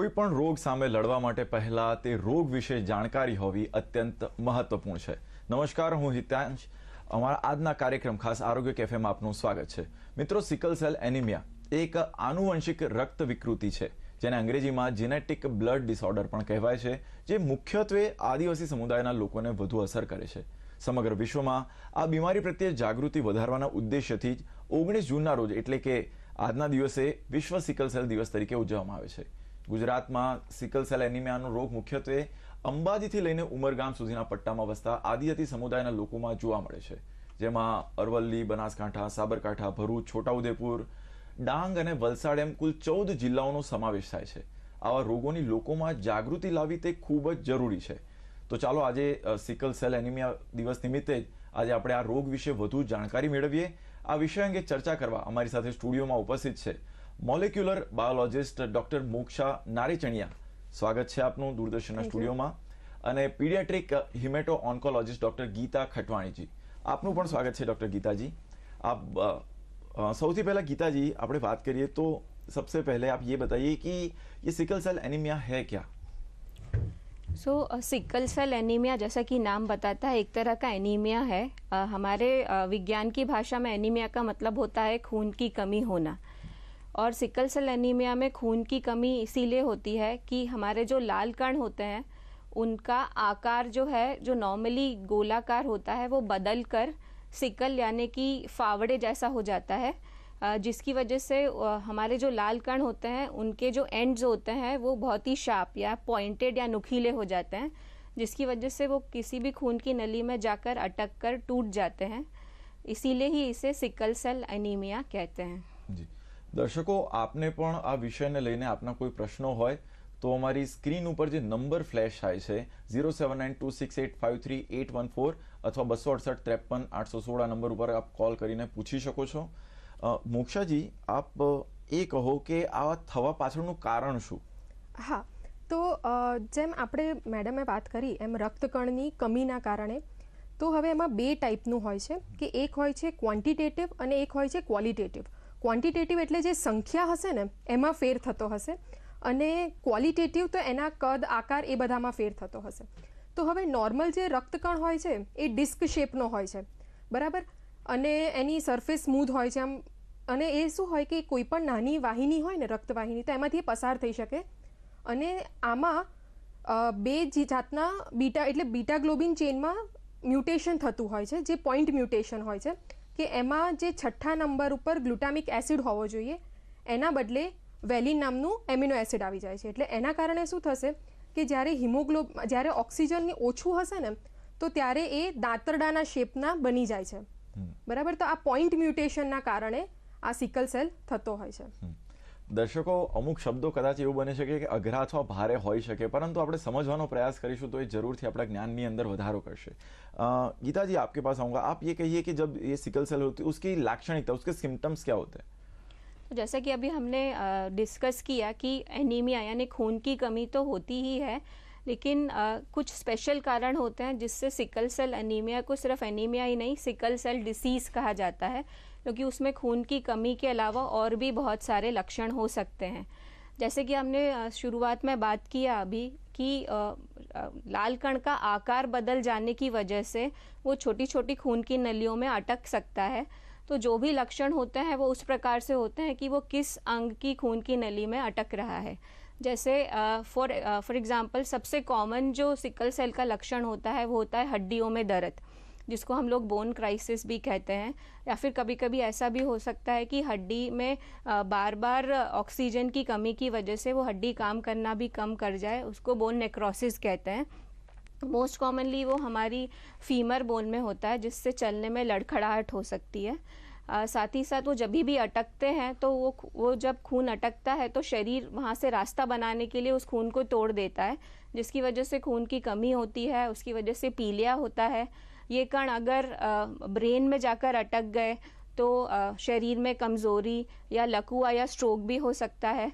કોઈ પણ રોગ સામે લડવા માટે પહેલા તે રોગ વિશે જાણકારી હોવી અત્યંત મહત્વપૂર્ણ છે. નમસ્કાર, હું હિતાંશ. અમારા આજના કાર્યક્રમ ખાસ આરોગ્ય કેફેમાં આપનું સ્વાગત છે. મિત્રો, સિકલ સેલ એનિમિયા એક આનુવંશિક રક્ત વિકૃતિ છે, જેને અંગ્રેજીમાં જેનેટિક બ્લડ ડિસઓર્ડર પણ કહેવાય છે, જે મુખ્યત્વે આદિવાસી સમુદાયના લોકોને વધુ અસર કરે છે. સમગ્ર વિશ્વમાં આ બીમારી પ્રત્યે જાગૃતિ વધારવાના ઉદ્દેશ્યથી જ ઓગણીસ જૂનના રોજ એટલે કે આજના દિવસે વિશ્વ સિકલ સેલ દિવસ તરીકે ઉજવવામાં આવે છે. ગુજરાતમાં સિકલ સેલ એનિમિયાનો રોગ મુખ્યત્વે અંબાજીથી લઈને ઉમરગામ સુધીના પટ્ટામાં વસતા આદિજાતિ સમુદાયના લોકોમાં જોવા મળે છે. જેમાં અરવલ્લી, બનાસકાંઠા, સાબરકાંઠા, ભરૂચ, છોટાઉદેપુર, ડાંગ અને વલસાડ એમ કુલ ચૌદ જિલ્લાઓનો સમાવેશ થાય છે. આવા રોગોની લોકોમાં જાગૃતિ લાવી તે ખૂબ જ જરૂરી છે. તો ચાલો આજે સિકલ સેલ એનિમિયા દિવસ નિમિત્તે જ આજે આપણે આ રોગ વિશે વધુ જાણકારી મેળવીએ. આ વિષય અંગે ચર્ચા કરવા અમારી સાથે સ્ટુડિયોમાં ઉપસ્થિત છે molecular biologist doctor Moksha Narichania स्वागत है आपू दूरदर्शन स्टूडियो में paediatric haemato oncologist doctor Geeta Khatwani ji आपू स्वागत है डॉक्टर गीता जी आप सौ पहला गीता जी आप बात करिए तो सबसे पहले आप ये बताइए कि ये सिकल सेल एनीमिया है क्या सो सिकल सेल एनीमिया जैसा कि नाम बताता है एक तरह का एनीमिया है। Uh, हमारे uh, विज्ञान की भाषा में एनीमिया का मतलब होता है खून की कमी होना। और सिकल सेल एनीमिया में खून की कमी इसीलिए होती है कि हमारे जो लाल कण होते हैं, उनका आकार जो है, जो नॉर्मली गोलाकार होता है, वो बदल कर सिकल यानी कि फावड़े जैसा हो जाता है जिसकी वजह से हमारे जो लाल कण होते हैं, उनके जो एंड्स होते हैं, वो बहुत ही शार्प या पॉइंटेड या नुकीले हो जाते हैं, जिसकी वजह से वो किसी भी खून की नली में जाकर अटक कर टूट जाते हैं। इसीलिए ही इसे सिकल सेल एनीमिया कहते हैं। જી દર્શકો, આપને પણ આ વિષયને લઈને આપના કોઈ પ્રશ્નો હોય તો અમારી સ્ક્રીન ઉપર જે નંબર ફ્લેશ થાય છે, zero seven nine two six eight five three eight one four અથવા બસો અડસઠ ત્રેપન આઠસો સોળ નંબર ઉપર આપ કોલ કરીને પૂછી શકો છો. મોક્ષાજી, આપ એ કહો કે આ થવા પાછળનું કારણ શું? હા, તો જેમ આપણે મેડમે વાત કરી એમ રક્તકણની કમીના કારણે, તો હવે એમાં બે ટાઈપનું હોય છે, કે એક હોય છે ક્વોન્ટિટેટિવ અને એક હોય છે ક્વોલિટેટિવ ક્વોન્ટિટેટિવ એટલે જે સંખ્યા હશે ને એમાં ફેર થતો હશે અને ક્વોલિટેટિવ તો એના કદ આકાર એ બધામાં ફેર થતો હશે તો હવે નોર્મલ જે રક્તકણ હોય છે એ ડિસ્ક શેપનો હોય છે બરાબર અને એની સરફેસ સ્મૂધ હોય છે આમ અને એ શું હોય કે કોઈ પણ નાની વાહિની હોય ને રક્તવાહિની તો એમાંથી એ પસાર થઈ શકે અને આમાં અ, બે જી જાતના બીટા એટલે બીટા ગ્લોબિન ચેનમાં મ્યુટેશન થતું હોય છે જે પોઈન્ટ મ્યુટેશન હોય છે કે એમાં જે છઠ્ઠા નંબર ઉપર ગ્લુટામિક એસિડ હોવો જોઈએ એના બદલે વેલિન નામનું એમિનો એસિડ આવી જાય છે. એટલે એના કારણે શું થશે કે જ્યારે હિમોગ્લોબ જ્યારે ઓક્સિજન ઓછું હશે ને તો ત્યારે એ દાંતરડાના શેપના બની જાય છે. બરાબર? તો આ પોઈન્ટ મ્યુટેશનના કારણે આ સિકલ સેલ થતો હોય છે. દર્શકો અમુક શબ્દો કદાચ એવું બની શકે કે અઘરા અથવા ભારે હોઈ શકે પરંતુ આપણે સમજવાનો પ્રયાસ કરીશું તો એ જરૂરથી આપણા જ્ઞાનની અંદર વધારો કરશે અ, गीता जी आपके पास आऊंगा आप ये कहिए कि जब ये सिकल सेल होती है उसकी लाक्षणिकता उसके सिम्टम्स क्या होते हैं तो जैसा कि अभी हमने डिस्कस किया कि एनीमिया यानी खून की कमी तो होती ही है लेकिन अ, कुछ स्पेशल कारण होते हैं जिससे सिकल सेल एनीमिया को सिर्फ एनीमिया ही नहीं सिकल सेल डिसीज कहा जाता है क्योंकि उसमें खून की कमी के अलावा और भी बहुत सारे लक्षण हो सकते हैं। जैसे कि हमने शुरुआत में बात किया अभी कि लाल कण का आकार बदल जाने की वजह से वो छोटी छोटी खून की नलियों में अटक सकता है। तो जो भी लक्षण होते हैं वो उस प्रकार से होते हैं कि वो किस अंग की खून की नली में अटक रहा है। जैसे फॉर फॉर एग्जांपल सबसे कॉमन जो सिकल सेल का लक्षण होता है वो होता है हड्डियों में दर्द। जिसको हम लोग बोन क्राइसिस भी कहते हैं या फिर कभी कभी ऐसा भी हो सकता है कि हड्डी में बार बार ऑक्सीजन की कमी की वजह से वो हड्डी काम करना भी कम कर जाए उसको बोन नेक्रोसिस कहते हैं। मोस्ट कॉमनली वो हमारी फीमर बोन में होता है जिससे चलने में लड़खड़ाहट हो सकती है। अ, साथ ही साथ वो जब भी अटकते हैं तो वो वो जब खून अटकता है तो शरीर वहाँ से रास्ता बनाने के लिए उस खून को तोड़ देता है जिसकी वजह से खून की कमी होती है उसकी वजह से पीलिया होता है ये कण अगर ब्रेन में जाकर अटक गए तो शरीर में कमज़ोरी या लकुआ या स्ट्रोक भी हो सकता है।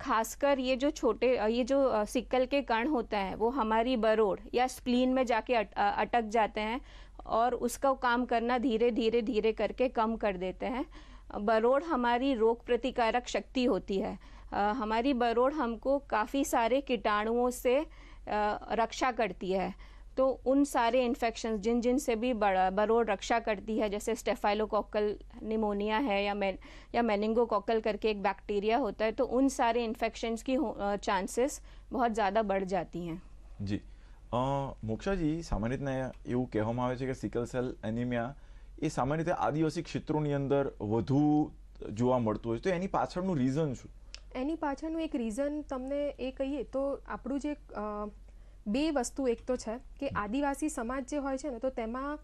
खासकर ये जो छोटे ये जो सिक्कल के कण होते हैं वो हमारी बरोड़ या स्प्लीन में जाके अट, अटक जाते हैं और उसका काम करना धीरे धीरे धीरे करके कम कर देते हैं। बरोड़ हमारी रोग प्रतिकारक शक्ति होती है। हमारी बरोड हमको काफ़ी सारे कीटाणुओं से रक्षा करती है। तो उन सारे इन्फेक्शन जिन जिन से भी बड़ा- बरोड रक्षा करती है जैसे स्टेफाइलोकोकल निमोनिया है या मेन या मेनिंगोकोकल करके एक बैक्टीरिया होता है तो उन सारे इन्फेक्शंस की चांसेस बहुत ज़्यादा बढ़ जाती हैं જી અ, મોક્ષાજી સામાન્ય રીતના એવું કહેવામાં આવે છે કે સિકલ સેલ એનિમિયા એ સામાન્ય રીતે આદિવાસી ક્ષેત્રોની અંદર વધુ જોવા મળતું હોય છે તો એની પાછળનું રીઝન શું એની પાછળનું એક રીઝન તમને એ કહીએ તો આપણું જે અ, બે વસ્તુ એક તો છે કે આદિવાસી સમાજ જે હોય છે ને તો તેમાં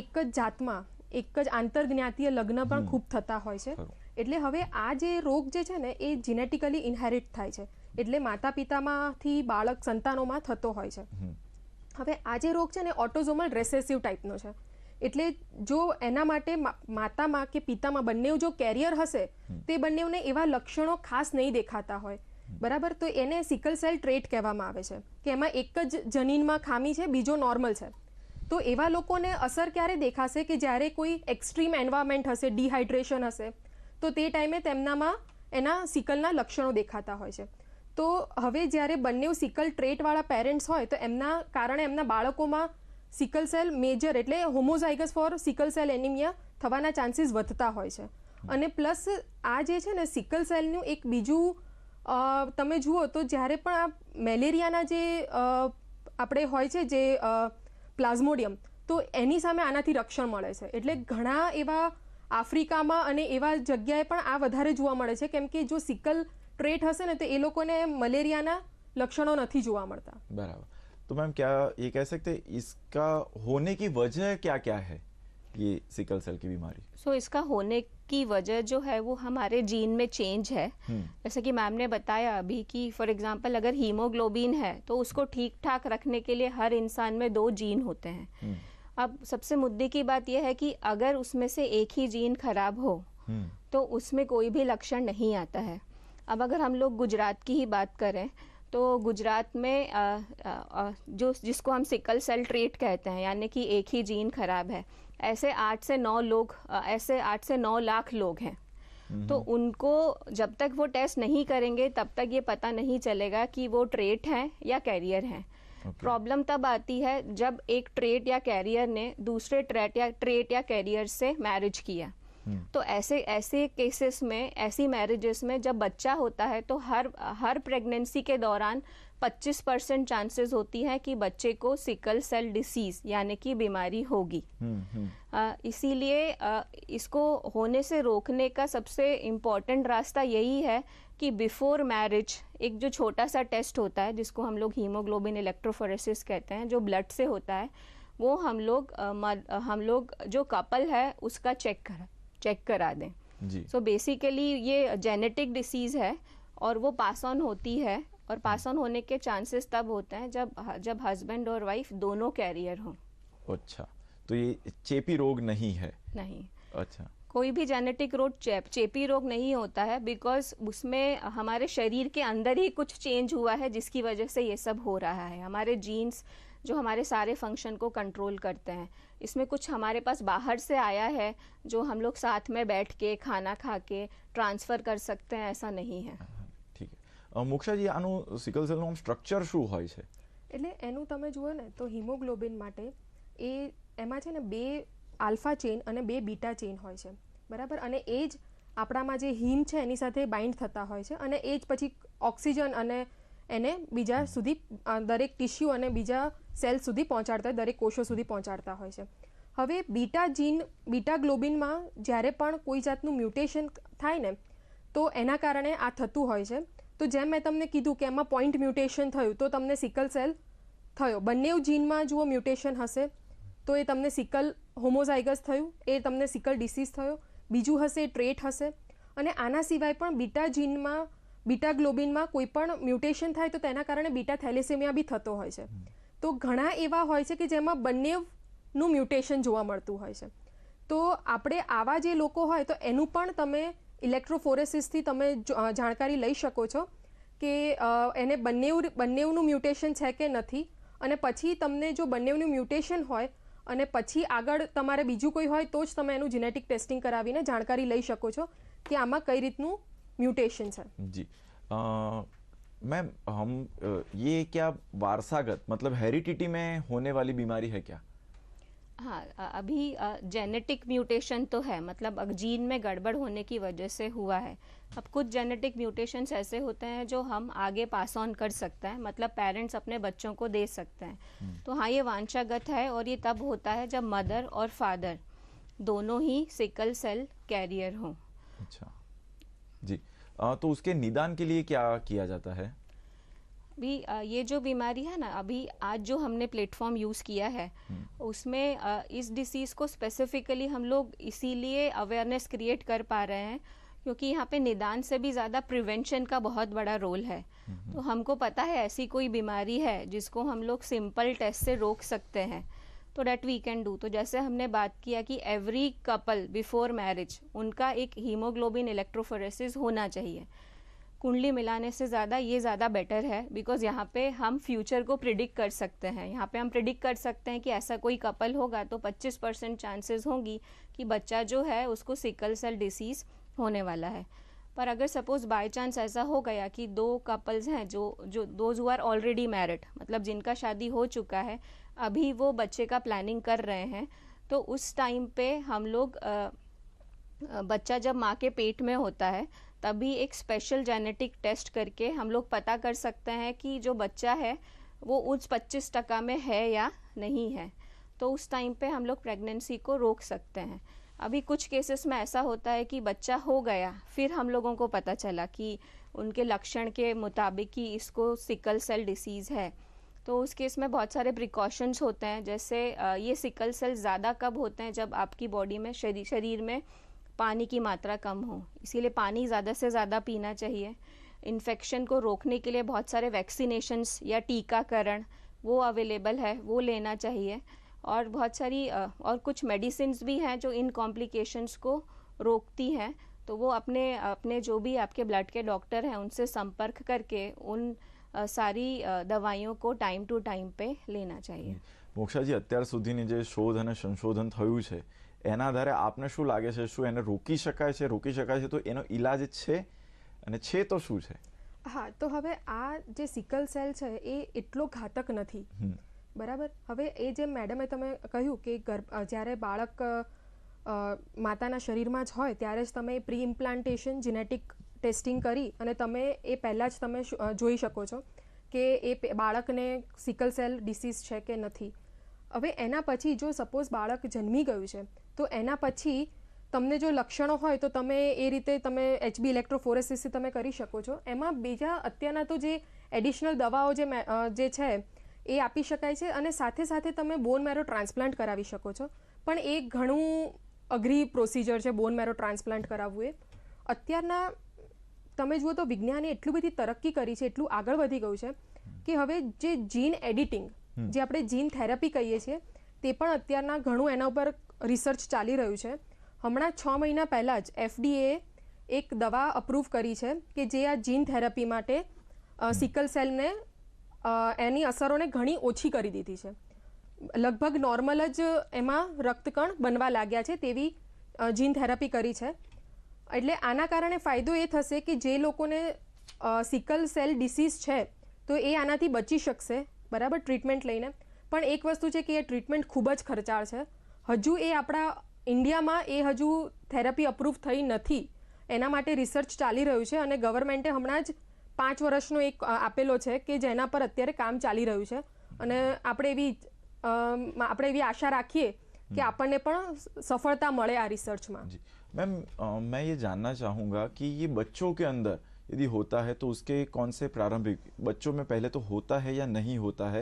એક જ જાતમાં એક જ આંતરજ્ઞાતીય લગ્ન પણ ખૂબ થતા હોય છે. એટલે હવે આ જે રોગ જે છે ને એ જીનેટિકલી ઇનહેરિટ થાય છે. એટલે માતા પિતામાંથી બાળક સંતાનોમાં થતો હોય છે. હવે આ જે રોગ છે ને ઓટોઝોમલ રેસેસિવ ટાઈપનો છે. એટલે જો એના માટે માતામાં કે પિતામાં બંને જો કેરિયર હશે તે બંનેને એવા લક્ષણો ખાસ નહીં દેખાતા હોય. બરાબર? તો એને સિકલ સેલ ટ્રેટ કહેવામાં આવે છે, કે એમાં એક જ જનીનમાં ખામી છે, બીજો નોર્મલ છે. તો એવા લોકોને અસર ક્યારે દેખાશે કે જ્યારે કોઈ એક્સ્ટ્રીમ એન્વાયરમેન્ટ હશે ડિહાઇડ્રેશન હશે, તો તે ટાઈમે તેમનામાં એના સિકલના લક્ષણો દેખાતા હોય છે. તો હવે જ્યારે બંને સિકલ ટ્રેટવાળા પેરેન્ટ્સ હોય, તો એમના કારણે એમના બાળકોમાં સિકલ સેલ મેજર એટલે homozygous for sickle cell anaemia થવાના ચાન્સીસ વધતા હોય છે. અને પ્લસ આ જે છે ને સિકલ સેલનું એક બીજું તમે જુઓ તો જ્યારે પણ આ મેલેરિયાના જે અ, આપણે હોય છે જે પ્લાઝ્મોડિયમ તો એની સામે આનાથી રક્ષણ મળે છે એટલે ઘણા એવા આફ્રિકામાં અને એવા જગ્યાએ પણ આ વધારે જોવા મળે છે કેમ કે જો સિકલ ટ્રેટ હશે ને તો એ લોકોને મલેરિયાના લક્ષણો નથી જોવા મળતા बराबर तो मैम क्या ये कह सकते हैं इसका होने की वजह क्या क्या है ये सिकल सेल की बीमारी। सो so, इसका होने की वजह जो है वो हमारे जीन में चेंज है। हम्म, जैसे कि मैम ने बताया अभी कि फॉर एग्जांपल अगर हीमोग्लोबिन है तो उसको ठीक ठाक रखने के लिए हर इंसान में दो जीन होते हैं। हम्म, अब सबसे मुद्दे की बात यह है कि अगर उसमें से एक ही जीन खराब हो हम्म, तो उसमें कोई भी लक्षण नहीं आता है। अब अगर हम लोग गुजरात की ही बात करें तो गुजरात में अ, अ, अ, जो जिसको हम सिकल सेल ट्रेट कहते हैं यानी कि एक ही जीन खराब है ऐसे आठ से नौ लोग ऐसे आठ से नौ लाख लोग हैं। तो उनको जब तक वो टेस्ट नहीं करेंगे तब तक ये पता नहीं चलेगा कि वो ट्रेट हैं या कैरियर हैं। Problem Okay. तब आती है जब एक ट्रेट या कैरियर ने दूसरे ट्रेट या ट्रेट या कैरियर से मैरिज किया। हम्म, तो ऐसे ऐसे केसेस में ऐसी मैरिजेस में जब बच्चा होता है तो हर हर प्रेगनेंसी के दौरान 25 परसेंट चांसेस होती है कि बच्चे को सिकल सेल डिसीज यानी कि बीमारी होगी। हम्म, हम्म, इसीलिए इसको होने से रोकने का सबसे इंपॉर्टेंट रास्ता यही है कि बिफोर मैरिज एक जो छोटा सा टेस्ट होता है जिसको हम लोग हीमोग्लोबिन इलेक्ट्रोफोरेसिस कहते हैं जो ब्लड से होता है वो हम लोग हम लोग जो कपल है उसका चेक करा। चेक करा दें। जी। सो बेसिकली ये जेनेटिक डिसीज है और वो पास ऑन होती है और पास ऑन होने के चांसेस तब होते हैं जब जब हस्बैंड और वाइफ दोनों कैरियर हों। अच्छा तो ये चेपी रोग नहीं है? नहीं। अच्छा। कोई भी जेनेटिक रोग चेप चेपी रोग नहीं होता है बिकॉज़ उसमें हमारे शरीर के अंदर ही कुछ चेंज हुआ है जिसकी वजह से ये सब हो रहा है। हमारे जीन्स जो हमारे सारे फंक्शन को कंट्रोल करते हैं इसमें कुछ हमारे पास बाहर से आया है जो हम लोग साथ में बैठ के खाना खा के ट्रांसफ़र कर सकते हैं ऐसा नहीं है ઠીક છે મોક્ષાજી આનું સિકલ સેલનું આમ સ્ટ્રક્ચર શું હોય છે એટલે એનું તમે જુઓ ને તો હિમોગ્લોબિન માટે એ એમાં છે ને બે આલ્ફા ચેન અને બે બીટા ચેન હોય છે બરાબર અને એ જ આપણામાં જે હિમ છે એની સાથે બાઇન્ડ થતા હોય છે અને એ જ પછી ઓક્સિજન અને એને બીજા સુધી અ, દરેક ટિશ્યુ અને બીજા સેલ સુધી પહોંચાડતા દરેક કોષો સુધી પહોંચાડતા હોય છે. હવે બીટા જીન બીટા ગ્લોબિનમાં જ્યારે પણ કોઈ જાતનું મ્યુટેશન થાય ને, તો એના કારણે આ થતું હોય છે. તો જેમ મેં તમને કીધું કે એમાં પોઈન્ટ મ્યુટેશન થયું, તો તમને સિકલ સેલ થયો. બંને જીનમાં જુઓ મ્યુટેશન હશે, તો એ તમને સિકલ હોમોઝાઇગસ થયું, એ તમને સિકલ ડિસીઝ થયો. બીજું હશે ટ્રેટ હશે. અને આના સિવાય પણ બીટા જીનમાં બીટા ગ્લોબિનમાં કોઈ પણ મ્યુટેશન થાય, તો તેના કારણે બીટા થેલેસેમિયા બી થતો હોય છે. તો ઘણા એવા હોય છે કે જેમાં બંનેનું મ્યુટેશન જોવા મળતું હોય છે. તો આપણે આવા જે લોકો હોય તો એનું પણ તમે ઇલેક્ટ્રોફોરેસિસથી તમે જાણકારી લઈ શકો છો કે એને બંનેવ, બંનેવનું મ્યુટેશન છે કે નથી અને પછી તમને જો બંનેવનું મ્યુટેશન હોય અને પછી આગળ તમારે બીજું કોઈ હોય તો જ તમે એનું જીનેટિક ટેસ્ટિંગ કરાવીને જાણકારી લઈ શકો છો કે આમાં કઈ રીતનું મ્યુટેશન છે. જી. मैम हम ये क्या वारसागत मतलब हेरिडिटी में होने वाली बीमारी है क्या? हाँ अभी जेनेटिक म्यूटेशन तो है मतलब जीन में गड़बड़ होने की वजह से हुआ है। अब कुछ जेनेटिक म्यूटेशंस ऐसे होते हैं जो हम आगे पास ऑन कर सकते हैं मतलब पेरेंट्स अपने बच्चों को दे सकते हैं। तो हाँ ये वांछागत है और ये तब होता है जब मदर और फादर दोनों ही सिकल सेल कैरियर हों। अच्छा। जी। तो उसके निदान के लिए क्या किया जाता है? भी ये जो बीमारी है ना अभी आज जो हमने प्लेटफॉर्म यूज़ किया है उसमें इस डिसीज़ को स्पेसिफिकली हम लोग इसीलिए अवेयरनेस क्रिएट कर पा रहे हैं क्योंकि यहाँ पे निदान से भी ज़्यादा प्रिवेंशन का बहुत बड़ा रोल है। तो हमको पता है ऐसी कोई बीमारी है जिसको हम लोग सिंपल टेस्ट से रोक सकते हैं। तो डेट वी कैन डू तो जैसे हमने बात किया कि एवरी कपल बिफोर मैरिज उनका एक हीमोग्लोबिन इलेक्ट्रोफोरेसिस होना चाहिए। कुंडली मिलाने से ज़्यादा ये ज़्यादा बेटर है बिकॉज़ यहाँ पे हम फ्यूचर को प्रिडिक्ट कर सकते हैं। यहाँ पे हम प्रिडिक्ट कर सकते हैं कि ऐसा कोई कपल होगा तो 25 परसेंट चांसेस होंगी कि बच्चा जो है उसको सिकल सेल डिसीज़ होने वाला है। पर अगर सपोज़ बाय चांस ऐसा हो गया कि दो कपल्स हैं जो जो those who are already married मतलब जिनका शादी हो चुका है, अभी वो बच्चे का प्लानिंग कर रहे हैं तो उस टाइम पे हम लोग बच्चा जब माँ के पेट में होता है, तभी एक स्पेशल जेनेटिक टेस्ट करके हम लोग पता कर सकते हैं कि जो बच्चा है, वो उस 25 टका में है या नहीं है। तो उस टाइम पे हम लोग प्रेगनेंसी को रोक सकते हैं। अभी कुछ केसेस में ऐसा होता है कि बच्चा हो गया, फिर हम लोगों को पता चला कि उनके लक्षण के मुताबिक कि इसको सिकल सेल डिसीज़ है। तो उस केस में बहुत सारे प्रिकॉशंस होते हैं, जैसे ये सिकल सेल ज़्यादा कब होते हैं जब आपकी बॉडी में शरीर शरीर में पानी की मात्रा कम हो। इसीलिए पानी ज़्यादा से ज़्यादा पीना चाहिए। इन्फेक्शन को रोकने के लिए बहुत सारे वैक्सीनेशंस या टीकाकरण वो अवेलेबल है, वो लेना चाहिए। और बहुत सारी और कुछ मेडिसिंस भी हैं जो इन कॉम्प्लिकेशंस को रोकती हैं। तो वो अपने अपने जो भी आपके ब्लड के डॉक्टर हैं उनसे संपर्क करके उन सारी दवाइयों को टाइम टू टाइम पे लेना चाहिए। हम्म। मोक्षा जी अत्यार सुधीनी शोध और संशोधन थयू एना आधार आपने शू लगे शू रोकी सकता है रोकी सकता है तो यो इलाज है छे तो शू हाँ तो हम आ सिकल सेल है ये एट्लो घातक नहीं બરાબર? હવે એ જે મેડમે તમે કહ્યું કે ગર્ભ જ્યારે બાળક માતાના શરીરમાં જ હોય, ત્યારે જ તમે પ્રી ઇમ્પ્લાન્ટેશન જીનેટિક ટેસ્ટિંગ કરી અને તમે એ પહેલાં જ તમે જોઈ શકો છો કે એ બાળકને સિકલ સેલ ડિસીઝ છે કે નથી. હવે એના પછી જો સપોઝ બાળક જન્મી ગયું છે, તો એના પછી તમને જો લક્ષણો હોય તો તમે એ રીતે તમે એચબી ઇલેક્ટ્રોફોરેસિસથી તમે કરી શકો છો. એમાં બીજા અત્યારના તો જે એડિશનલ દવાઓ જે જે છે એ આપી શકાય છે અને સાથે સાથે તમે બોન મેરો ટ્રાન્સપ્લાન્ટ કરાવી શકો છો. પણ એ ઘણું અઘરી પ્રોસિજર છે બોન મેરો ટ્રાન્સપ્લાન્ટ કરાવવું એ. અત્યારના તમે જુઓ તો વિજ્ઞાને એટલી બધી તરક્કી કરી છે એટલું આગળ વધી ગયું છે કે હવે જે જીન એડિટિંગ જે આપણે જીન થેરાપી કહીએ છીએ તે પણ અત્યારના ઘણું એના ઉપર રિસર્ચ ચાલી રહ્યું છે. હમણાં છ મહિના પહેલાં જ એફડીએ એક દવા અપ્રૂવ કરી છે કે જે આ જીન થેરાપી માટે સિકલ સેલને એની અસરોને ઘણી ઓછી કરી દીધી છે. લગભગ નોર્મલ જ એમાં રક્તકણ બનવા લાગ્યા છે તેવી જીન થેરાપી કરી છે. એટલે આના કારણે ફાયદો એ થશે કે જે લોકોને સિકલ સેલ ડિસીઝ છે, તો એ આનાથી બચી શકશે, બરાબર ટ્રીટમેન્ટ લઈને. પણ એક વસ્તુ છે કે એ ટ્રીટમેન્ટ ખૂબ જ ખર્ચાળ છે. હજુ એ આપણા ઇન્ડિયામાં એ હજુ થેરાપી અપ્રૂવ થઈ નથી. એના માટે રિસર્ચ ચાલી રહ્યું છે અને ગવર્મેન્ટે હમણાં જ પાંચ વર્ષનો એક અ, આપેલો છે કે જેના પર અત્યારે કામ ચાલી રહ્યું છે અને આપણે એવી અમ, આપણે એવી આશા રાખીએ કે આપણને પણ સફળતા મળે આ રિસર્ચમાં जी मैम अ, मैं ये जानना चाहूँगा कि ये बच्चों के अंदर यदि होता है तो उसके कौन से प्रारंभिक बच्चों में पहले तो होता है या नहीं होता है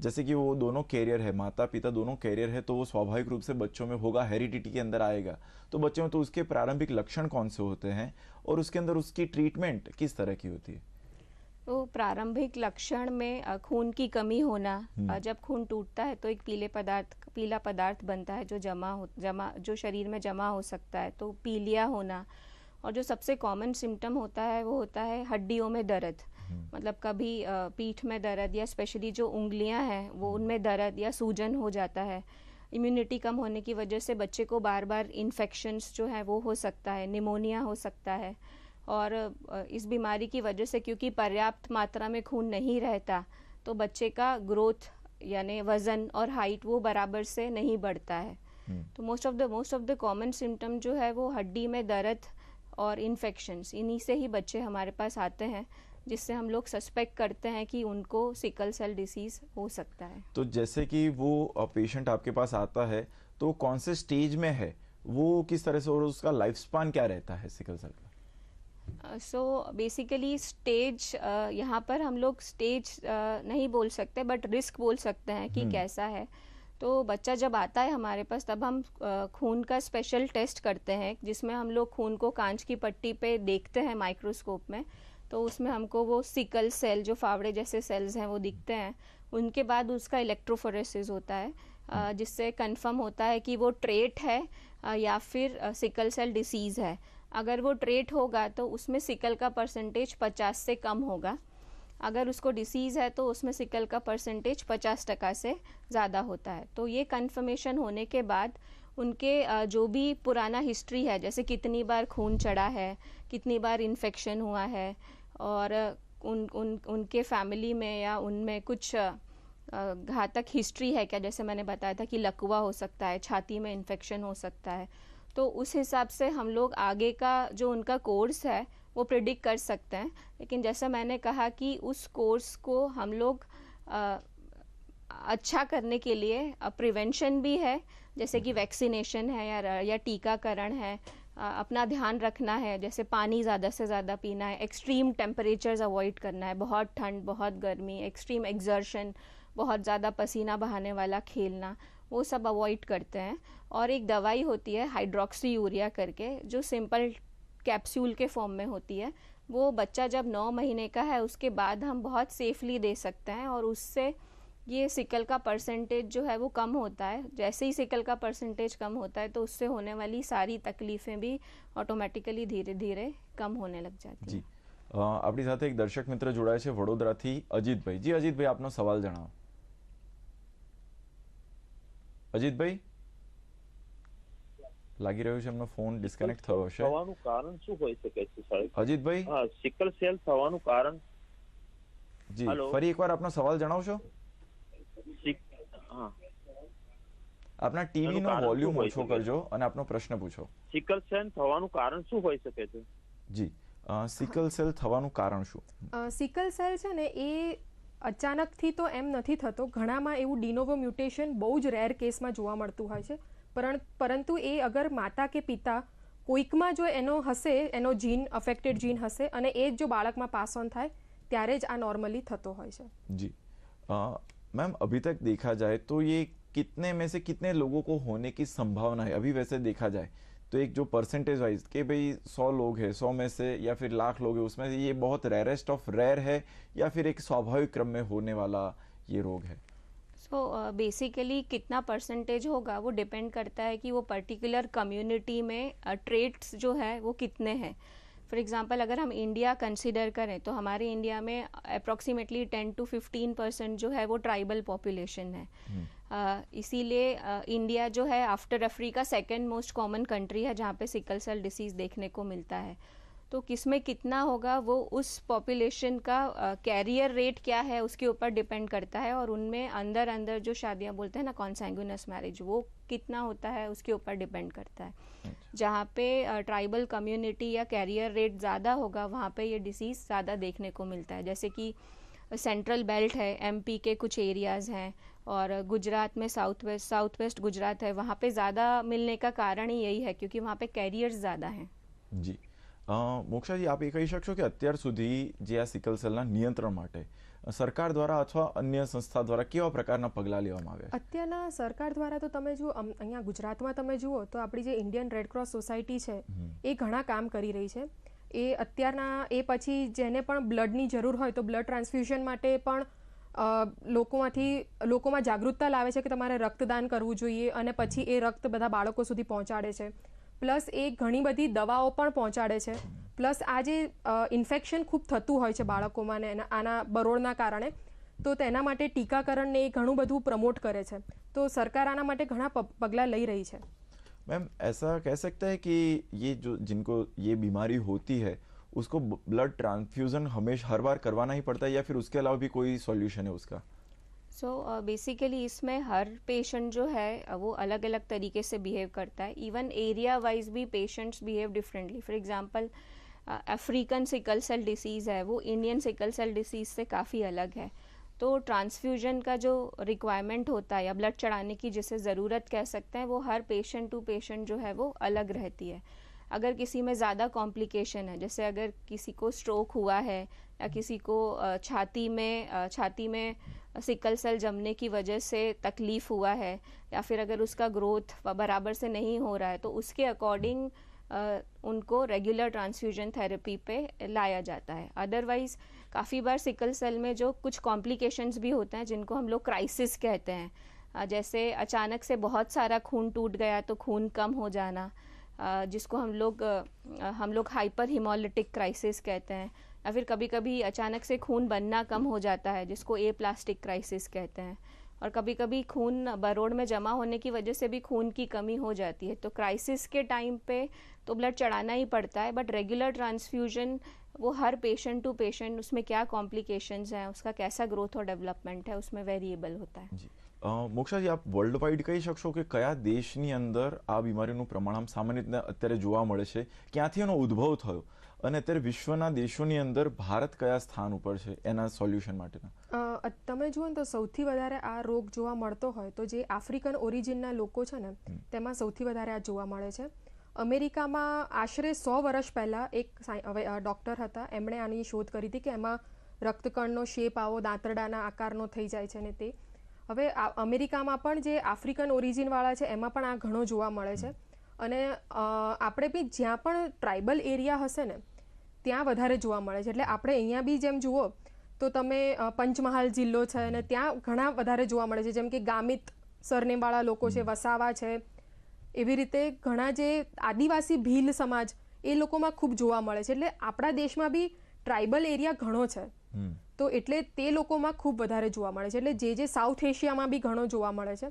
जैसे कि वो दोनों कैरियर है माता पिता दोनों कैरियर है तो वो स्वाभाविक रूप से बच्चों में होगा हेरिडिटी के अंदर आएगा तो बच्चों में तो उसके प्रारंभिक लक्षण कौन से होते हैं और उसके अंदर उसकी ट्रीटमेंट किस तरह की होती है तो प्रारंभिक लक्षण में खून की कमी होना जब खून टूटता है तो एक पीले पदार्थ पीला पदार्थ बनता है जो जमा हो जमा जो शरीर में जमा हो सकता है तो पीलिया होना। और जो सबसे कॉमन सिम्टम होता है वो होता है हड्डियों में दर्द। मतलब कभी पीठ में दर्द या स्पेशली जो उंगलियाँ हैं वो उनमें दर्द या सूजन हो जाता है। इम्यूनिटी कम होने की वजह से बच्चे को बार बार इन्फेक्शंस जो है वो हो सकता है निमोनिया हो सकता है। और इस बीमारी की वजह से क्योंकि पर्याप्त मात्रा में खून नहीं रहता तो बच्चे का ग्रोथ यानी वज़न और हाइट वो बराबर से नहीं बढ़ता है। तो most of the most of the common symptom जो है वो हड्डी में दर्द और इन्फेक्शंस इन्हीं से ही बच्चे हमारे पास आते हैं जिससे हम लोग सस्पेक्ट करते हैं कि उनको सिकल सेल डिसीज़ हो सकता है। तो जैसे कि वो पेशेंट आपके पास आता है तो कौन से स्टेज में है? वो किस तरह से और उसका लाइफ स्पान क्या रहता है sickle cell so basically stage यहाँ पर हम लोग स्टेज uh, नहीं बोल सकते बट रिस्क बोल सकते हैं कि hmm. कैसा है। तो बच्चा जब आता है हमारे पास तब हम खून का स्पेशल टेस्ट करते हैं जिसमें हम लोग खून को कांच की पट्टी पे देखते हैं माइक्रोस्कोप में। तो उसमें हमको वो सिकल सेल जो फावड़े जैसे सेल्स हैं वो दिखते हैं। उनके बाद उसका इलेक्ट्रोफोरेसिस होता है जिससे कंफर्म होता है कि वो ट्रेट है या फिर सिकल सेल डिसीज़ है। अगर वो ट्रेट होगा तो उसमें सिकल का परसेंटेज पचास से कम होगा। अगर उसको डिसीज़ है तो उसमें सिकल का परसेंटेज पचास टका से ज़्यादा होता है। तो ये कंफर्मेशन होने के बाद उनके जो भी पुराना हिस्ट्री है, जैसे कितनी बार खून चढ़ा है, कितनी बार इन्फेक्शन हुआ है, और उन उन, उनके फैमिली में या उनमें कुछ घातक हिस्ट्री है क्या? जैसे मैंने बताया था कि लकवा हो सकता है, छाती में इन्फेक्शन हो सकता है। तो उस हिसाब से हम लोग आगे का जो उनका कोर्स है वो प्रिडिक्ट कर सकते हैं। लेकिन जैसा मैंने कहा कि उस कोर्स को हम लोग अ, अच्छा करने के लिए प्रिवेंशन भी है जैसे कि वैक्सीनेशन है या या टीकाकरण है अ, अपना ध्यान रखना है जैसे पानी ज़्यादा से ज़्यादा पीना है एक्सट्रीम टेम्परेचर्स अवॉइड करना है बहुत ठंड बहुत गर्मी एक्सट्रीम एक्सर्शन बहुत ज़्यादा पसीना बहाने वाला खेलना। वो सब अवॉइड करते हैं और एक दवाई होती है हाइड्रोक्सी यूरिया करके जो सिंपल कैप्सूल के फॉर्म में होती है वो बच्चा जब नौ महीने का है उसके बाद हम बहुत सेफली दे सकते हैं और उससे ये सिकल का परसेंटेज जो है वो कम होता है जैसे ही सिकल का परसेंटेज कम होता है तो उससे होने वाली सारी तकलीफ़ें भी ऑटोमेटिकली धीरे धीरे कम होने लग जाती જી हैं અ, આપણી સાથે એક દર્શક મિત્ર જોડાય છે વડોદરાથી અજીતભાઈ જી અજીતભાઈ આપનો સવાલ જણાવો અજીતભાઈ? લાગી રહ્યું છે એમનો ફોન ડિસ્કનેક્ટ થયો છે થવાનું કારણ શું હોઈ શકે છે સાહેબ? અજીતભાઈ? હા સિકલ સેલ થવાનું કારણ? જી ફરી એકવાર આપનો સવાલ જણાવશો? હા. આપના ટીવી નો વોલ્યુમ ઓછો કરજો અને આપનો પ્રશ્ન પૂછો. સિકલ સેલ થવાનું કારણ શું હોઈ શકે છે? જી સિકલ સેલ થવાનું કારણ શું? સિકલ સેલ છે ને એ અચાનકથી તો એમ નથી થતો ઘણામાં એવું ડિનોવો મ્યુટેશન બહુ જ રેર કેસમાં જોવા મળતું હોય છે પરં- પરંતુ એ અગર માતા કે પિતા કોઈકમાં જો એનો હશે એનો જીન અફેક્ટેડ જીન હશે અને એ જ જો બાળકમાં પાસ ઓન થાય ત્યારે જ આ નોર્મલી થતો હોય છે जी अ, मैम अभी तक देखा जाए तो ये कितने में से कितने लोगों को होने की संभावना है अभी वैसे देखा जाए तो एक जो परसेंटेज वाइज के भाई सौ लोग हैं सौ में से या फिर लाख लोग हैं उसमें से ये बहुत रेयरेस्ट ऑफ़ रेयर है या फिर एक स्वाभाविक क्रम में होने वाला ये रोग है? सो so, बेसिकली uh, कितना परसेंटेज होगा वो डिपेंड करता है कि वो पर्टिकुलर कम्युनिटी में ट्रेड्स जो है वो कितने हैं। फॉर एग्जांपल अगर हम इंडिया कंसिडर करें तो हमारे इंडिया में approximately ten to fifteen percent जो है वो ट्राइबल पॉपुलेशन है। अ, इसीलिए इंडिया जो है after Africa second most common country है जहाँ पे सिकल सेल डिसीज़ देखने को मिलता है। तो किसमें कितना होगा वो उस पॉपुलेशन का कैरियर रेट क्या है उसके ऊपर डिपेंड करता है और उनमें अंदर अंदर जो शादियाँ बोलते हैं ना कॉन्सेंगुनस मैरिज वो कितना होता है उसके ऊपर डिपेंड करता है। जहाँ पे ट्राइबल कम्युनिटी या कैरियर रेट ज़्यादा होगा वहाँ पे ये डिसीज़ ज़्यादा देखने को मिलता है। जैसे कि सेंट्रल बेल्ट है एमपी के कुछ एरियाज़ हैं और गुजरात में south west south west Gujarat है वहाँ पे ज़्यादा मिलने का कारण ही यही है क्योंकि वहाँ पे कैरियर्स ज़्यादा हैं જી અ, મોક્ષાજી આપ એ કહી શકશો કે અત્યાર સુધી જે આ સિકલ સેલના નિયંત્રણ માટે અ, સરકાર દ્વારા અથવા અન્ય સંસ્થા દ્વારા કેવા પ્રકારના પગલાં લેવામાં આવ્યા છે અત્યારના સરકાર દ્વારા તો તમે જુઓ અમ- અહીંયા ગુજરાતમાં તમે જુઓ તો આપણી જે ઇન્ડિયન રેડ ક્રોસ સોસાયટી છે એ ઘણા કામ કરી રહી છે એ અત્યારના, એ પછી જેને પણ બ્લડની જરૂર હોય તો બ્લડ ટ્રાન્સફ્યુઝન માટે પણ લોકોમાંથી, લોકોમાં જાગૃતતા લાવે છે કે તમારે રક્તદાન કરવું જોઈએ અને પછી એ રક્ત બધા બાળકો સુધી પહોંચાડે છે. પ્લસ એ ઘણી બધી દવાઓ પણ પહોંચાડે છે. પ્લસ આ જે ઇન્ફેક્શન ખૂબ થતું હોય છે બાળકોમાં ને આના બરોળના કારણે, તો તેના માટે ટીકાકરણને એ ઘણું બધું પ્રમોટ કરે છે. તો સરકાર આના માટે ઘણા પગલાં લઈ રહી છે. मैम ऐसा कह सकते हैं कि ये जो जिनको ये बीमारी होती है उसको ब्लड ट्रांसफ्यूजन हमेशा हर बार करवाना ही पड़ता है या फिर उसके अलावा भी कोई सॉल्यूशन है उसका? सो so, बेसिकली uh, इसमें हर पेशेंट जो है uh, वो अलग अलग तरीके से बिहेव करता है। इवन एरिया वाइज भी patients behave differently for example African sickle cell disease है वो इंडियन सिकल सेल डिसीज़ से काफ़ी अलग है। तो ट्रांसफ्यूजन का जो रिक्वायरमेंट होता है या ब्लड चढ़ाने की जिसे ज़रूरत कह सकते हैं, वो हर पेशेंट टू पेशेंट जो है वो अलग रहती है। अगर किसी में ज़्यादा कॉम्प्लिकेशन है, जैसे अगर किसी को स्ट्रोक हुआ है या किसी को छाती में छाती में सिकल सेल जमने की वजह से तकलीफ़ हुआ है या फिर अगर उसका ग्रोथ बराबर से नहीं हो रहा है तो उसके अकॉर्डिंग उनको रेगुलर ट्रांसफ्यूजन थेरेपी पे लाया जाता है। अदरवाइज़ काफ़ी बार सिकल सेल में जो कुछ कॉम्प्लिकेशंस भी होते हैं, जिनको हम लोग क्राइसिस कहते हैं। जैसे अचानक से बहुत सारा खून टूट गया तो खून कम हो जाना जिसको हम लोग हम लोग हाइपर हिमोलिटिक क्राइसिस कहते हैं, या फिर कभी कभी अचानक से खून बनना कम हो जाता है, जिसको ए प्लास्टिक क्राइसिस कहते हैं। और कभी कभी खून बरोड़ में जमा होने की वजह से भी खून की कमी हो जाती है। तो क्राइसिस के टाइम पे तो ब्लड चढ़ाना ही पड़ता है बट रेगुलर ट्रांसफ्यूजन वो हर पेशेंट टू पेशेंट उसमें क्या कॉम्प्लिकेशंस हैं उसका कैसा ग्रोथ और डेवलपमेंट है उसमेં વેરિયેબલ હોતા હે મોક્ષા જી આપ વર્લ્ડ વાઇડ કહી શકશો કે કયા દેશની અંદર આ બીમારીનું પ્રમાણ આમ સામાન્ય રીતે અત્યારે જોવા મળે છે ક્યાંથી એનો ઉદ્ભવ થયો અને અત્યારે વિશ્વના દેશોની અંદર ભારત કયા સ્થાન ઉપર છે એના સોલ્યુશન માટેના તમે જુઓ ને તો સૌથી વધારે આ રોગ જોવા મળતો હોય તો જે આફ્રિકન ઓરિજિનના લોકો છે ને તેમાં સૌથી વધારે આ જોવા મળે છે અમેરિકામાં આશરે સો વર્ષ પહેલાં એક ડૉક્ટર હતા. એમણે આની શોધ કરી હતી કે એમાં રક્તકણનો શેપ આવો, દાંતરડાના આકારનો થઈ જાય છે ને તે. હવે અમેરિકામાં પણ જે આફ્રિકન ઓરિજિનવાળા છે, એમાં પણ આ ઘણો જોવા મળે છે. અને આપણે બી જ્યાં પણ ટ્રાઇબલ એરિયા હશે ને, ત્યાં વધારે જોવા મળે છે. એટલે આપણે અહીંયા બી જેમ જુઓ, તો તમે પંચમહાલ જિલ્લો છે અને ત્યાં ઘણા વધારે જોવા મળે છે. જેમ કે ગામિત સરનેમવાળા લોકો છે, વસાવા છે એવી રીતે ઘણા જે આદિવાસી ભીલ સમાજ એ લોકોમાં ખૂબ જોવા મળે છે એટલે આપણા દેશમાં બી ટ્રાઇબલ એરિયા ઘણો છે હમ તો એટલે તે લોકોમાં ખૂબ વધારે જોવા મળે છે એટલે જે જે સાઉથ એશિયામાં બી ઘણો જોવા મળે છે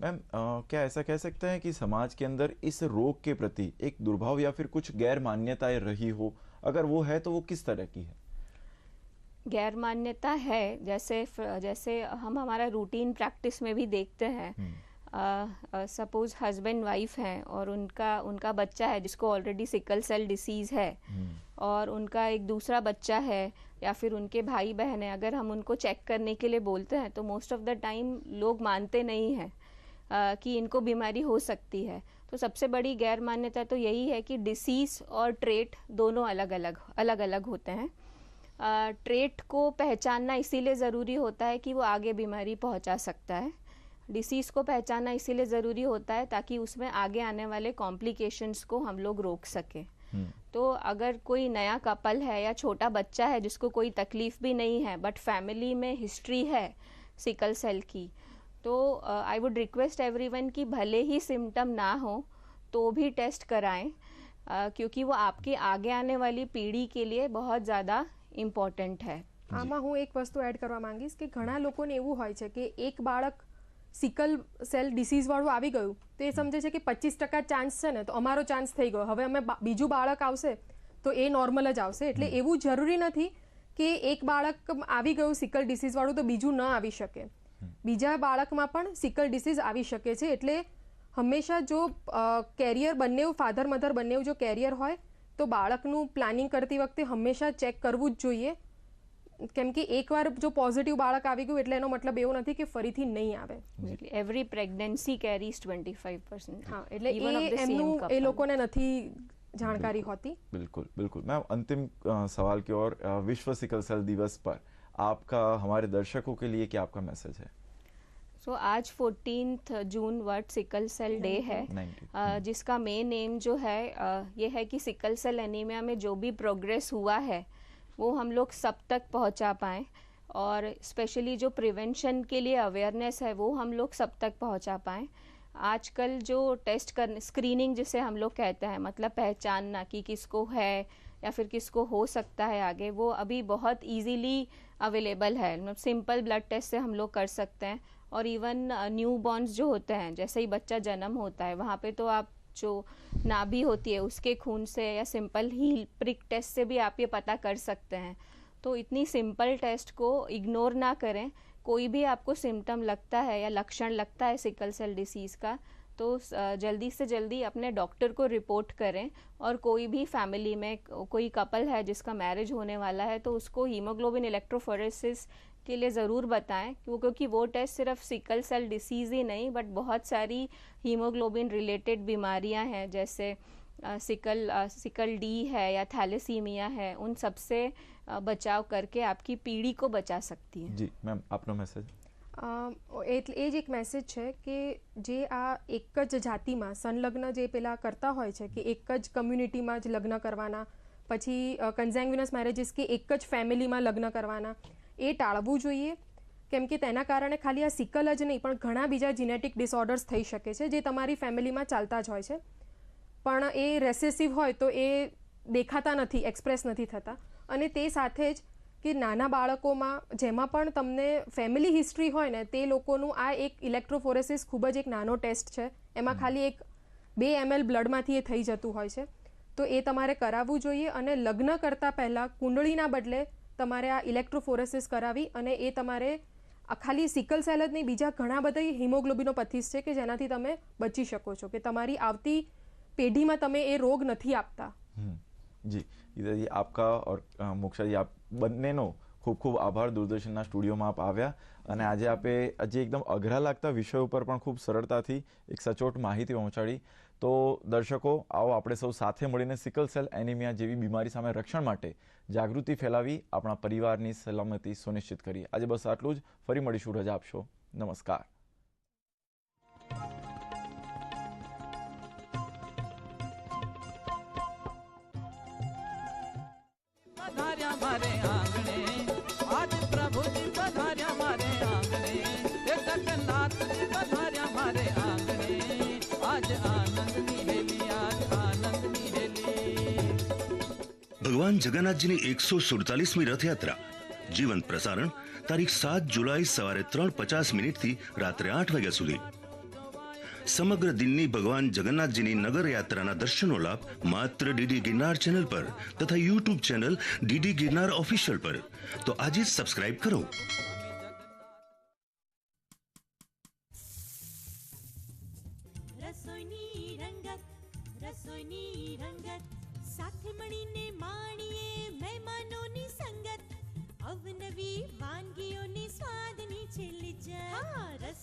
मैम अ, क्या ऐसा कह सकते हैं कि समाज के अंदर इस रोग के प्रति एक दुर्भाव या फिर कुछ गैर मान्यताएं रही हो अगर वो है तो वो किस तरह की है गैर मान्यता है जैसे फ- जैसे हम हमारा रूटीन प्रैक्टिस में भी देखते हैं सपोज़ हस्बैंड वाइफ हैं और उनका उनका बच्चा है जिसको ऑलरेडी सिकल सेल डिसीज़ है और उनका एक दूसरा बच्चा है या फिर उनके भाई बहन है अगर हम उनको चेक करने के लिए बोलते हैं तो मोस्ट ऑफ़ द टाइम लोग मानते नहीं हैं कि इनको बीमारी हो सकती है। तो सबसे बड़ी गैर मान्यता तो यही है कि डिसीज़ और ट्रेट दोनों अलग अलग अलग अलग होते हैं। ट्रेट को पहचानना इसीलिए ज़रूरी होता है कि वो आगे बीमारी पहुँचा सकता है। डिसीज़ को पहचानना इसीलिए ज़रूरी होता है ताकि उसमें आगे आने वाले कॉम्प्लिकेशंस को हम लोग रोक सकें तो अगर कोई नया कपल है या छोटा बच्चा है जिसको कोई तकलीफ भी नहीं है बट फैमिली में हिस्ट्री है सिकल सेल की तो आई वुड रिक्वेस्ट एवरीवन कि भले ही सिम्टम ना हो तो भी टेस्ट कराएं अ, क्योंकि वो आपके आगे आने वाली पीढ़ी के लिए बहुत ज़्यादा ઇમ્પોર્ટન્ટ है આમાં હું એક વસ્તુ એડ કરવા માંગીશ કે ઘણા લોકોને એવું હોય છે કે એક બાળક સિકલ સેલ ડિસીઝવાળું આવી ગયું તો એ સમજે છે કે પચીસ ટકા ચાન્સ છે ને તો અમારો ચાન્સ થઈ ગયો. હવે અમે બીજું બાળક આવશે તો એ નોર્મલ જ આવશે. એટલે એવું જરૂરી નથી કે એક બાળક આવી ગયું સિકલ ડિસીઝવાળું તો બીજું ન આવી શકે. બીજા બાળકમાં પણ સિકલ ડિસીઝ આવી શકે છે. એટલે હંમેશા જો કેરિયર બંને ફાધર મધર બંને જો કેરિયર હોય તો બાળકનું પ્લાનિંગ કરતી વખતે હંમેશા ચેક કરવું જ જોઈએ. કેમ કે એકવાર જો પોઝિટિવ બાળક આવી ગયું એટલે એનો મતલબ એવો નથી કે ફરીથી નહીં આવે every pregnancy carries twenty five percent હા એટલે એ એમનું એ લોકોને નથી જાણકારી હોતી बिल्कुल बिल्कुल मैम अंतिम अ, सवाल की ओर अ, विश्व सिकल सेल दिवस पर आपका हमारे दर्शकों के लिए क्या आपका मैसेज है सो आज fourteen June world sickle cell day है 90 अ, जिसका मेन एम जो है अ, ये है कि सिकल सेल एनीमिया में जो भी प्रोग्रेस हुआ है वो हम लोग सब तक पहुँचा पाएँ। और स्पेशली जो प्रिवेंशन के लिए अवेयरनेस है, वो हम लोग सब तक पहुँचा पाएँ। आजकल जो टेस्ट कर स्क्रीनिंग जिसे हम लोग कहते हैं मतलब पहचानना कि किसको है या फिर किसको हो सकता है आगे, वो अभी बहुत इजीली अवेलेबल है। मतलब सिंपल ब्लड टेस्ट से हम लोग कर सकते हैं। और इवन न्यू बॉर्न्स जो होते हैं, जैसे ही बच्चा जन्म होता है, वहाँ पे तो आप जो नाभि होती है, उसके खून से या सिंपल हील प्रिक टेस्ट से भी आप ये पता कर सकते हैं। तो इतनी सिंपल टेस्ट को इग्नोर ना करें। कोई भी आपको सिम्टम लगता है या लक्षण लगता है सिकल सेल डिसीज़ का तो जल्दी से जल्दी अपने डॉक्टर को रिपोर्ट करें। और कोई भी फैमिली में, कोई कपल है जिसका मैरिज होने वाला है तो उसको हीमोग्लोबिन इलेक्ट्रोफोरेसिस के लिए ज़रूर बताएं क्यों- क्योंकि वो टेस्ट सिर्फ सिकल सेल डिसीज़ ही नहीं बट बहुत सारी हीमोग्लोबिन रिलेटेड बीमारियां हैं जैसे अ, सिकल अ, सिकल डी है या थैलेसीमिया है उन सबसे अ, बचाव करके आपकी पीढ़ी को बचा सकती है જી મેમ આપનો મેસેજ અ, એટલે એ જ એક મેસેજ છે કે જે આ એક જ જાતિમાં સંલગ્ન જે પેલા કરતા હોય છે કે એક જ કમ્યુનિટીમાં જ લગ્ન કરવાના પછી કન્ઝેંગ્યુનસ મેરેજીસ કે એક જ ફેમિલીમાં લગ્ન કરવાના એ ટાળવું જોઈએ. કેમ કે તેના કારણે ખાલી આ સિકલ જ નહીં, પણ ઘણા બીજા જીનેટિક ડિસઓર્ડર્સ થઈ શકે છે જે તમારી ફેમિલીમાં ચાલતા જ હોય છે. પણ એ રેસેસિવ હોય તો એ દેખાતા નથી એક્સપ્રેસ નથી થતા. અને તે સાથે જ કે નાના બાળકોમાં જેમાં પણ તમને ફેમિલી હિસ્ટ્રી હોય ને, તે લોકોનું આ એક ઇલેક્ટ્રોફોરેસિસ ખૂબ જ એક નાનો ટેસ્ટ છે. એમાં ખાલી એક બે એમએલ બ્લડમાંથી એ થઈ જતું હોય છે. તો એ તમારે કરાવવું જોઈએ અને લગ્ન કરતાં પહેલાં કુંડળીના બદલે તમારે આ ઇલેક્ટ્રોફોરેસિસ કરાવી અને એ તમારે ખાલી સિકલ સેલ જ નહીં, બીજા ઘણા બધા હિમોગ્લોબિનોપથીસ છે કે જેનાથી તમે બચી શકો છો કે તમારી આવતી પેઢીમાં તમે એ રોગ નથી આપતા. જી. ઈદાજી આપકા ઓર મોક્ષાજી આપ બંનેનો ખૂબ ખૂબ આભાર. દૂરદર્શનના સ્ટુડિયોમાં આપ આવ્યા અને આજે આપે આજે એકદમ અઘરા લાગતા વિષય ઉપર પણ ખૂબ સરળતાથી એક સચોટ માહિતી પહોંચાડી. તો દર્શકો આવો આપણે સૌ સાથે મળીને સિકલ સેલ એનિમિયા જેવી બીમારી સામે રક્ષણ માટે જાગૃતિ ફેલાવી આપણા પરિવારની સલામતી સુનિશ્ચિત કરીએ આજે બસ આટલું જ ફરી મળીશું રજા આપશો નમસ્કાર પધાર્યા મારે આંગણે ભગવાન જગન્નાથજીની એકસો સુડતાલીસમી રથયાત્રા જીવંત પ્રસારણ તારીખ સાત જુલાઈ સવારે ત્રણ પચાસ મિનિટથી રાત્રે આઠ વાગ્યા સુધી સમગ્ર દિનની ભગવાન જગન્નાથજીની નગર યાત્રાના દર્શનો લાભ માત્ર ડીડી ગિરનાર ચેનલ પર તથા YouTube channel DD Girnar official પર તો આજે જ સબસ્ક્રાઇબ કરો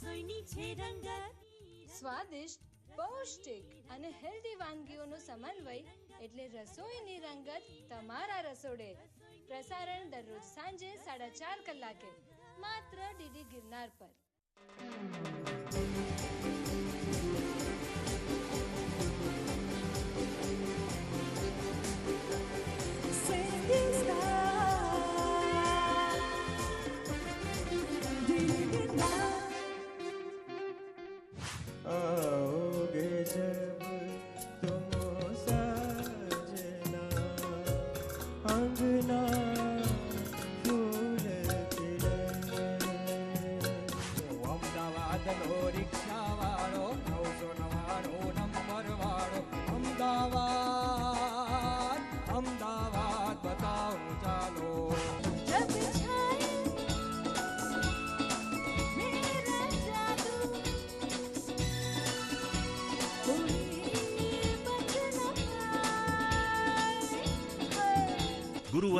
રસોઈની છે સ્વાદિષ્ટ, પૌષ્ટિક અને હેલ્ધી વાનગીઓનો સમન્વય એટલે રસોઈની રંગત તમારા રસોડે. પ્રસારણ દરરોજ સાંજે સાડા ચાર કલાકે, માત્ર ડીડી ગિરનાર પર.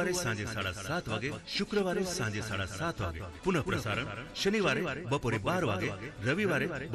ગુરુવારે સાંજે સાડા સાત વાગે શુક્રવારે સાંજે સાડા સાત વાગે પુનઃ પ્રસારણ શનિવારે બપોરે બાર વાગે રવિવારે બપોરે